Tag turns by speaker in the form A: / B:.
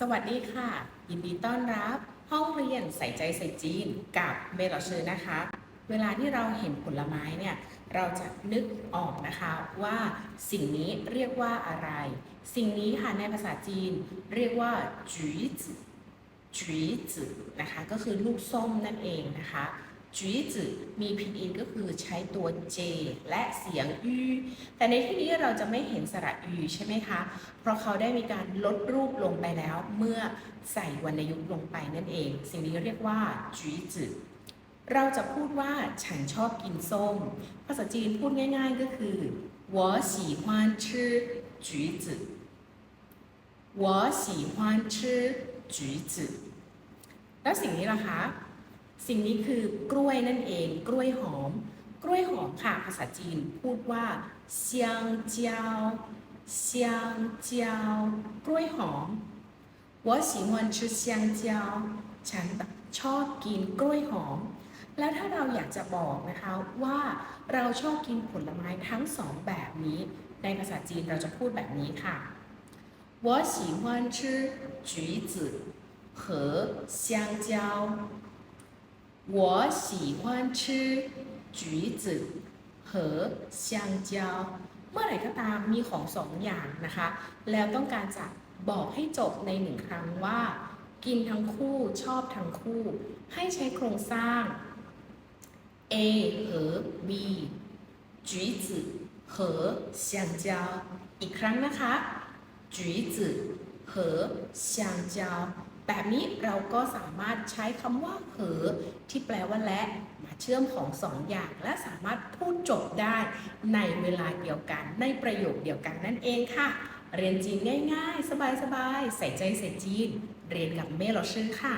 A: สวัสดีค่ะ ยินดีต้อนรับ ห้องเรียนใส่ใจใส่จีนกับเมลเชอร์นะคะ เวลาที่เราเห็นผลไม้เนี่ย เราจะนึกออกนะคะว่าสิ่งนี้เรียกว่าอะไร สิ่งนี้ค่ะในภาษาจีนเรียกว่าจีจือจีจือนะคะ ก็คือลูกส้มนั่นเองนะคะ จีจือมีพินอินก็คือใช้ตัว J และเสียงอแต่ในที่นี้เราจะไม่เห็นสระอใช่ไหมคะ เพราะเขาได้มีการลดรูปลงไปแล้ว เมื่อใส่วรรณยุกต์ลงไปนั่นเอง สิ่งนี้เรียกว่าจีจือเราจะพูดว่าฉันชอบกินส้ม ภาษาจีนพูดง่าย ๆ ก็คือ我喜欢吃橘子我喜欢吃橘子แล้วสิ่งนี้ล่ะคะ สิ่งนี้คือกล้วยนั่นเอง กล้วยหอม กล้วยหอมค่ะ ภาษาจีนพูดว่า香蕉香蕉กล้วยหอม我喜欢吃香蕉ฉันชอบกินกล้วยหอม แล้วถ้าเราอยากจะบอกนะคะว่าเราชอบกินผลไม้ทั้งสองแบบนี้ ในภาษาจีนเราจะพูดแบบนี้ค่ะ我喜欢吃橘子和香蕉 我喜欢吃橘子和香蕉เมื่อไหร่ก็ตามมีของสองอย่างนะคะ แล้วต้องการจะบอกให้จบในหนึ่งครั้งว่า กินทั้งคู่ชอบทั้งคู่ ให้ใช้โครงสร้าง A 和 B 橘子和香蕉อีกครั้งนะคะ橘子和香蕉 แบบนี้เราก็สามารถใช้คำว่าเหอที่แปลว่าและมาเชื่อมของสองอย่าง และสามารถพูดจบได้ในเวลาเดียวกัน ในประโยคเดียวกันนั่นเองค่ะ เรียนจีนง่าย ๆ สบายๆใส่ใจใส่จีน เรียนกับเมลชื่อค่ะ